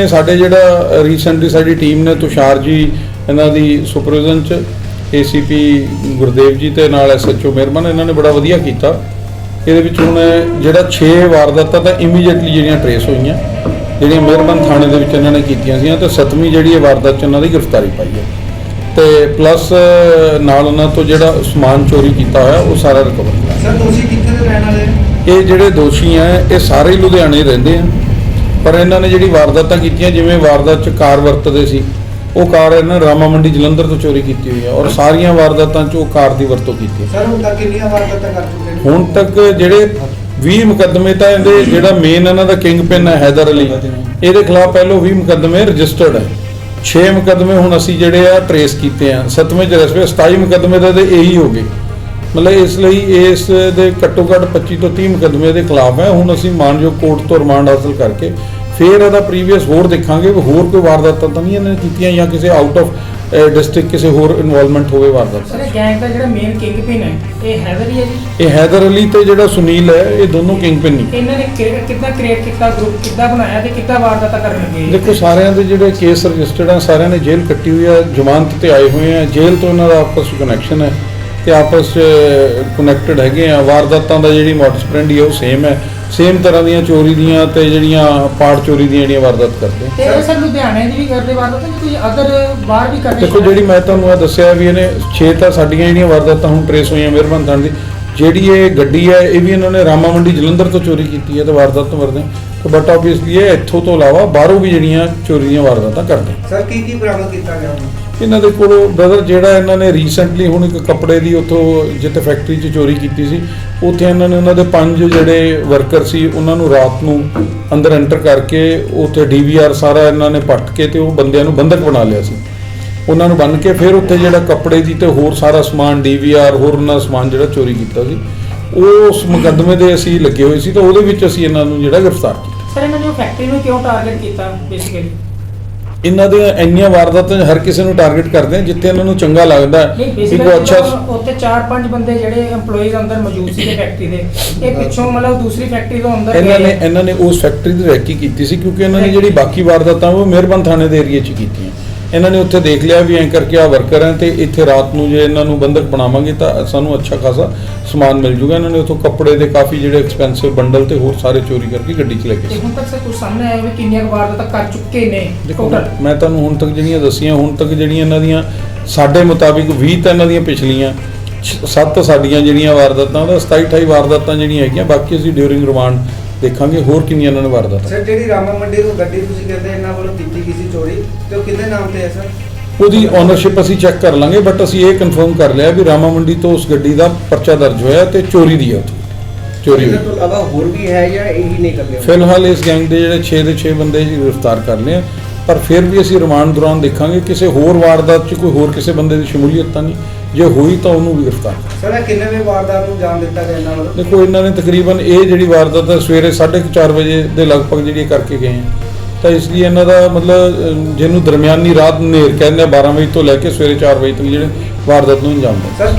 ਇਹ ਸਾਡੇ ਜਿਹੜਾ ਰੀਸੈਂਟਲੀ ਸਾਡੀ ਟੀਮ ਨੇ ਤੁਸ਼ਾਰ ਜੀ, ਇਹਨਾਂ ਦੀ ਸੁਪਰਵਿਜ਼ਨ ਚ ਏਸੀਪੀ ਗੁਰਦੇਵ ਜੀ ਤੇ ਨਾਲ ਐਸਐਚਓ ਮਿਹਰਬਾਨ ਇਹਨਾਂ ਨੇ ਬੜਾ ਵਧੀਆ ਕੀਤਾ। ਇਹਦੇ ਵਿੱਚ ਹੁਣ ਜਿਹੜਾ 6 ਵਾਰਦਾਤਾਂ ਤਾਂ ਇਮੀਡੀਏਟਲੀ ਜਿਹੜੀਆਂ ਟਰੇਸ ਹੋਈਆਂ, ਜਿਹੜੀਆਂ ਮਿਹਰਬਾਨ ਥਾਣੇ ਦੇ ਵਿੱਚ ਇਹਨਾਂ ਨੇ ਕੀਤੀਆਂ ਸੀ ਤੇ ਸੱਤਵੀਂ ਜਿਹੜੀ ਇਹ ਵਾਰਦਾਤ ਚ ਇਹਨਾਂ ਦੀ ਗ੍ਰਿਫਤਾਰੀ ਪਾਈ ਹੈ। ਤੇ ਪਲੱਸ ਨਾਲ ਉਹਨਾਂ ਤੋਂ ਜਿਹੜਾ ਸਮਾਨ ਚੋਰੀ ਕੀਤਾ ਹੋਇਆ ਉਹ ਸਾਰਾ ਰਿਕਵਰ ਕੀਤਾ ਸਰ ਤੁਸੀਂ ਕਿੱਥੇ ਦੇ ਰਹਿਣ ਵਾਲੇ ਹੋ? ਇਹ ਜਿਹੜੇ ਦੋਸ਼ੀ ਆ ਇਹ ਸਾਰੇ ਹੀ ਲੁਧਿਆਣੇ ਰਹਿੰਦੇ ਆ। ਪਰ ਇਹਨਾਂ ਨੇ ਜਿਹੜੀ ਵਾਰਦਾਤਾਂ ਕੀਤੀਆਂ ਜਿਵੇਂ ਵਾਰਦਾਤ ਚ ਕਾਰ ਵਰਤਦੇ ਸੀ ਉਹ ਕਾਰ ਇਹਨਾਂ ਨੇ ਰਾਮਾ ਮੰਡੀ ਜਲੰਧਰ ਤੋਂ ਚੋਰੀ ਕੀਤੀ ਹੋਈ ਆ ਔਰ ਸਾਰੀਆਂ ਵਾਰਦਾਤਾਂ ਚ ਉਹ ਕਾਰ ਦੀ ਵਰਤੋਂ ਕੀਤੀ ਹੈ ਸਰ ਹੁਣ ਤੱਕ ਕਿੰਨੀਆਂ ਵਾਰਦਾਤਾਂ ਕਰ ਚੁੱਕੇ ਨੇ? ਹੁਣ ਤੱਕ ਜਿਹੜੇ 20 ਮੁਕੱਦਮੇ ਤਾਂ ਇਹਦੇ ਜਿਹੜਾ ਮੇਨ ਇਹਨਾਂ ਦਾ ਕਿੰਗ ਪਿਨ ਹੈ ਹੈਦਰ ਅਲੀ ਇਹਦੇ ਖਿਲਾਫ ਪਹਿਲੋਂ 20 ਮੁਕੱਦਮੇ ਰਜਿਸਟਰਡ ਹੈ 6 ਮੁਕੱਦਮੇ ਹੁਣ ਅਸੀਂ ਜਿਹੜੇ ਆ ਟਰੇਸ ਕੀਤੇ ਆ। ਸੱਤਵੇਂ ਚ ਰਸਵੇ 27 ਮੁਕੱਦਮੇ ਤਾਂ ਇਹਦੇ ਇਹੀ ਹੋ ਗਏ। ਮਤਲਬ ਇਸ ਲਈ ਇਸ ਦੇ ਘੱਟੋ ਘੱਟ 25 ਤੋਂ 30 ਮੁਕੱਦਮੇ ਦੇ ਖਿਲਾਫ ਹੈ। ਹੁਣ ਅਸੀਂ ਮਾਨਯੋਗ ਕੋਰਟ ਤੋਂ ਰਿਮਾਂਡ ਹਾਸਲ ਕਰਕੇ ਫੇਰ ਇਹਦਾ ਪ੍ਰੀਵੀਅਸ ਹੋਰ ਦੇਖਾਂਗੇ। ਵੀ ਹੋਰ ਕੋਈ ਵਾਰਦਾਤਾਂ ਤਾਂ ਨਹੀਂ ਇਹਨਾਂ ਨੇ ਕੀਤੀਆਂ ਜਾਂ ਕਿਸੇ ਆਊਟ ਆਫ ਡਿਸਟ੍ਰਿਕਟ ਕਿਸੇ ਹੋਰ ਇਨਵੋਲਵਮੈਂਟ ਹੋਵੇ ਵਾਰਦਾਤ ਸਰ ਗੈਂਗ ਦਾ ਜਿਹੜਾ ਮੇਨ ਕਿੰਗ ਪਿਨ ਹੈ ਇਹ ਹੈਦਰ ਹੀ ਹੈ ਜੀ? ਇਹ ਹੈਦਰ ਅਲੀ ਤੇ ਜਿਹੜਾ ਸੁਨੀਲ ਹੈ ਇਹ ਦੋਨੋਂ ਕਿੰਗ ਪਿਨ ਨਹੀਂ ਇਹਨਾਂ ਨੇ ਕਿੱਦਾਂ ਕ੍ਰੀਏਟ ਕੀਤਾ ਗਰੁੱਪ ਕਿੱਦਾਂ ਬਣਾਇਆ ਤੇ ਕਿੱਦਾਂ ਵਾਰਦਾਤਾਂ ਕਰਨ ਲੱਗੇ? ਇਹ? ਦੇਖੋ ਸਾਰਿਆਂ ਦੇ ਜਿਹੜੇ ਕੇਸ ਰਜਿਸਟਰਡ ਆ ਸਾਰਿਆਂ ਨੇ ਜੇਲ੍ਹ ਕੱਟੀ ਹੋਈ ਆ ਜ਼ਮਾਨਤ ਤੇ ਆਏ ਹੋਏ ਆ। ਜੇਲ੍ਹ ਤੋਂ ਇਹਨਾਂ ਦਾ ਆਪਸ ਵਿੱਚ ਕਨੈਕਸ਼ਨ ਹੈ ਤੇ ਆਪਸ ਚ ਕਨੈਕਟਡ ਹੈਗੇ ਆ। ਵਾਰਦਾਤਾਂ ਦਾ ਜਿਹੜੀ ਮੋਡਸ ਪ੍ਰੈਂਡੀ ਹੈ ਉਹ ਸੇਮ ਹੈ। ਸੇਮ ਤਰ੍ਹਾਂ ਦੀਆਂ ਚੋਰੀ ਦੀਆਂ ਤੇ ਜਿਹੜੀਆਂ ਪਾਰਟ ਚੋਰੀ ਦੀਆਂ ਜਿਹੜੀਆਂ ਵਾਰਦਾਤ ਕਰਦੇ। ਤੇ ਇਹ ਸਰ ਲੁਧਿਆਣੇ ਦੀ ਵੀ ਕਰਦੇ ਵਾਰਦਾਤ ਹੈ ਕੋਈ ਅਦਰ ਬਾਹਰ ਵੀ ਕਰਦੇ ਦੇਖੋ ਜਿਹੜੀ ਮੈਂ ਤੁਹਾਨੂੰ ਇਹ ਦੱਸਿਆ ਵੀ ਇਹਨੇ 6 ਤਾਂ ਸਾਡੀਆਂ ਜਿਹੜੀਆਂ ਵਾਰਦਾਤਾਂ ਹੁਣ ਟਰੇਸ ਹੋਈਆਂ ਮਿਹਰਬਾਨ ਥਾਣ ਦੀ ਜਿਹੜੀ ਇਹ ਗੱਡੀ ਹੈ ਇਹ ਵੀ ਇਹਨਾਂ ਨੇ ਰਾਮਾ ਮੰਡੀ ਜਲੰਧਰ ਤੋਂ ਚੋਰੀ ਕੀਤੀ ਹੈ ਤੇ ਵਾਰਦਾਤ ਤੋਂ ਵਰਦੇ ਤੇ ਬਟ ਆਬਵੀਅਸਲੀ ਇਹ ਇੱਥੋਂ ਤੋਂ ਇਲਾਵਾ ਬਾਹਰੋਂ ਵੀ ਜਿਹੜੀਆਂ ਚੋਰੀ ਦੀਆਂ ਵਾਰਦਾਤਾਂ ਕਰਦੇ ਸਰ ਕੀ ਕੀ ਬਰਾਮਦ ਕੀਤਾ ਗਿਆ ਹੁਣ? ਇਹਨਾਂ ਦੇ ਕੋਲੋਂ ਬ੍ਰਦਰ ਜਿਹੜਾ ਇਹਨਾਂ ਨੇ ਰੀਸੈਂਟਲੀ ਹੁਣ ਇੱਕ ਕੱਪੜੇ ਦੀ ਉੱਥੋਂ ਜਿੱਥੇ ਫੈਕਟਰੀ 'ਚ ਚੋਰੀ ਕੀਤੀ ਸੀ, ਉੱਥੇ ਇਹਨਾਂ ਨੇ ਉਹਨਾਂ ਦੇ ਪੰਜ ਜਿਹੜੇ ਵਰਕਰ ਸੀ, ਉਹਨਾਂ ਨੂੰ ਰਾਤ ਨੂੰ ਅੰਦਰ ਐਂਟਰ ਕਰਕੇ ਉੱਥੇ ਡੀਵੀਆਰ ਸਾਰਾ ਇਹਨਾਂ ਨੇ ਪੱਟ ਕੇ ਤੇ ਉਹ ਬੰਦਿਆਂ ਨੂੰ ਬੰਦਕ ਬਣਾ ਲਿਆ ਸੀ। ਉਹਨਾਂ ਨੂੰ ਬੰਨ ਕੇ ਫਿਰ ਉੱਥੇ ਜਿਹੜਾ ਕੱਪੜੇ ਦੀ ਤੇ ਹੋਰ ਸਾਰਾ ਸਮਾਨ ਡੀਵੀਆਰ ਹੋਰ ਉਹਨਾਂ ਦਾ ਸਮਾਨ ਜਿਹੜਾ ਚੋਰੀ ਕੀਤਾ ਸੀ, ਉਹ ਉਸ ਮੁਕੱਦਮੇ ਦੇ ਅਸੀਂ ਲੱਗੇ ਹੋਏ ਸੀ ਤਾਂ ਉਹਦੇ ਵਿੱਚ ਅਸੀਂ ਇਹਨਾਂ ਨੂੰ ਜਿਹੜਾ ਗ੍ਰਿਫਤਾਰ ਕੀਤਾ। ਸਰ, ਇਹਨਾਂ ਨੇ ਫੈਕਟਰੀ ਨੂੰ ਕਿਉਂ ਟਾਰਗੇਟ ਕੀਤਾ ਬੇਸਿਕਲੀ ਇਹਨਾਂ ਦੇ ਇੰਨੀਆਂ ਵਾਰਦਾਤਾਂ ਹਰ ਕਿਸੇ ਨੂੰ ਟਾਰਗੇਟ ਕਰਦੇ ਆ ਜਿੱਥੇ ਇਹਨਾਂ ਨੂੰ ਚੰਗਾ ਲੱਗਦਾ ਹੈ ਕੋਈ ਅੱਛਾ ਉੱਥੇ 4-5 ਬੰਦੇ ਜਿਹੜੇ EMPLOYEES ਅੰਦਰ ਮੌਜੂਦ ਸੀਗੇ ਫੈਕਟਰੀ ਦੇ ਇਹ ਪਿੱਛੋਂ ਮਤਲਬ ਦੂਸਰੀ ਫੈਕਟਰੀ ਤੋਂ ਅੰਦਰ ਇਹਨਾਂ ਨੇ। ਇਹਨਾਂ ਨੇ ਉਸ ਫੈਕਟਰੀ ਦੀ ਰੈਕੀ ਕੀਤੀ ਸੀ ਕਿਉਂਕਿ ਇਹਨਾਂ ਨੇ ਜਿਹੜੀ ਬਾਕੀ ਵਾਰਦਾਤਾਂ ਉਹ ਮਿਹਰਬਾਨ ਥਾਣੇ ਦੇ ਏਰੀਆ 'ਚ ਕੀਤੀਆਂ। ਇਹਨਾਂ ਨੇ ਉੱਥੇ ਦੇਖ ਲਿਆ ਵੀ ਐਂ ਕਰਕੇ ਆ ਵਰਕਰ ਹੈ ਤੇ ਇੱਥੇ ਰਾਤ ਨੂੰ ਜੇ ਇਹਨਾਂ ਨੂੰ ਬੰਦਕ ਬਣਾਵਾਂਗੇ ਤਾਂ ਸਾਨੂੰ ਅੱਛਾ ਖਾਸਾ ਸਮਾਨ ਮਿਲ ਜੂਗਾ। ਇਹਨਾਂ ਨੇ ਉੱਥੋਂ ਕੱਪੜੇ ਦੇ ਕਾਫੀ ਜਿਹੜੇ ਐਕਸਪੈਂਸਿਵ ਬੰਡਲ ਤੇ ਹੋਰ ਸਾਰੇ ਚੋਰੀ ਕਰਕੇ ਗੱਡੀ 'ਚ ਲੈ ਗਏ ਤੇ ਹੁਣ ਤੱਕ ਸਰ ਕੁਝ ਸਾਹਮਣੇ ਆਇਆ ਵੀ ਕਿੰਨੀਆਂ ਕੁ ਵਾਰਦਾਤਾਂ ਕਰ ਚੁੱਕੇ ਨੇ? ਦੇਖੋ ਮੈਂ ਤੁਹਾਨੂੰ ਹੁਣ ਤੱਕ ਜਿਹੜੀਆਂ ਦੱਸੀਆਂ ਹੁਣ ਤੱਕ ਜਿਹੜੀਆਂ ਇਹਨਾਂ ਦੀਆਂ ਸਾਡੇ ਮੁਤਾਬਿਕ 20 ਤਾਂ ਇਹਨਾਂ ਦੀਆਂ ਪਿਛਲੀਆਂ 7 ਸਾਡੀਆਂ ਜਿਹੜੀਆਂ ਵਾਰਦਾਤਾਂ ਦਾ 27 28 ਵਾਰਦਾਤਾਂ ਜਿਹੜੀਆਂ ਹੈਗੀਆਂ ਬਾਕੀ ਅਸੀਂ ਡਿਊਰਿੰਗ ਰਿਮਾਂਡ ਦੇਖਾਂਗੇ ਹੋਰ ਕਿੰਨੀਆਂ ਇਹਨਾਂ ਨੇ ਵਾਰਦਾਤਾਂ ਸਰ ਜਿਹੜੀ ਰਾਮਾ ਮੰਡੀ ਤੋਂ ਗੱਡੀ ਤੁਸੀਂ ਕਹਿੰਦੇ ਇਹਨਾਂ ਵੱਲੋਂ ਕੀਤੀ ਗਈ ਸੀ ਚੋਰੀ ਤੇ ਉਹ ਕਿਹਦੇ ਨਾਮ ਤੇ ਹੈ ਸਰ? ਉਹਦੀ ਓਨਰਸ਼ਿਪ ਅਸੀਂ ਚੈੱਕ ਕਰ ਲਾਂਗੇ ਬਟ ਅਸੀਂ ਇਹ ਕਨਫਰਮ ਕਰ ਲਿਆ ਵੀ ਰਾਮਾ ਮੰਡੀ ਤੋਂ ਉਸ ਗੱਡੀ ਦਾ ਪਰਚਾ ਦਰਜ ਹੋਇਆ ਤੇ ਚੋਰੀ ਦੀ ਹੈ ਚੋਰੀ ਹੋਈ। ਤੋਂ ਇਲਾਵਾ ਹੋਰ ਵੀ ਹੈ ਜਾਂ ਇਹੀ ਨਹੀਂ ਕਰਦੇ ਫਿਲਹਾਲ ਇਸ ਗੈਂਗ ਦੇ ਜਿਹੜੇ 6 ਦੇ 6 ਬੰਦੇ ਗ੍ਰਿਫਤਾਰ ਕਰ ਲਏ ਪਰ ਫਿਰ ਵੀ ਅਸੀਂ ਰਿਮਾਂਡ ਦੌਰਾਨ ਦੇਖਾਂਗੇ ਕਿਸੇ ਹੋਰ ਵਾਰਦਾਤ 'ਚ ਕੋਈ ਹੋਰ ਕਿਸੇ ਬੰਦੇ ਦੀ ਸ਼ਮੂਲੀਅਤ ਤਾਂ ਨਹੀਂ। ਜੇ ਹੋਈ ਤਾਂ ਉਹਨੂੰ ਵੀ ਗ੍ਰਿਫਤਾਰ। ਸਰ ਇਹ ਕਿੰਨੇ ਵੇ ਵਾਰਦਾਤ ਨੂੰ ਜਾਣ ਦਿੱਤਾ ਗਿਆ ਇਹਨਾਂ ਵੱਲੋਂ ਦੇਖੋ ਇਹਨਾਂ ਨੇ ਤਕਰੀਬਨ ਇਹ ਜਿਹੜੀ ਵਾਰਦਾਤ ਹੈ ਸਵੇਰੇ 4:30 ਵਜੇ ਦੇ ਲਗਭਗ ਜਿਹੜੀ ਕਰਕੇ ਗਏ ਆ ਤਾਂ ਇਸ ਲਈ ਇਹਨਾਂ ਦਾ ਮਤਲਬ ਜਿਹਨੂੰ ਦਰਮਿਆਨੀ ਰਾਤ ਹਨੇਰ ਕਹਿੰਦੇ ਆ 12 ਵਜੇ ਤੋਂ ਲੈ ਕੇ ਸਵੇਰੇ 4 ਵਜੇ ਤੱਕ ਜਿਹੜੇ ਵਾਰਦਾਤ ਨੂੰ ਅੰਜਾਮ ਦਿੰਦੇ ਸਰ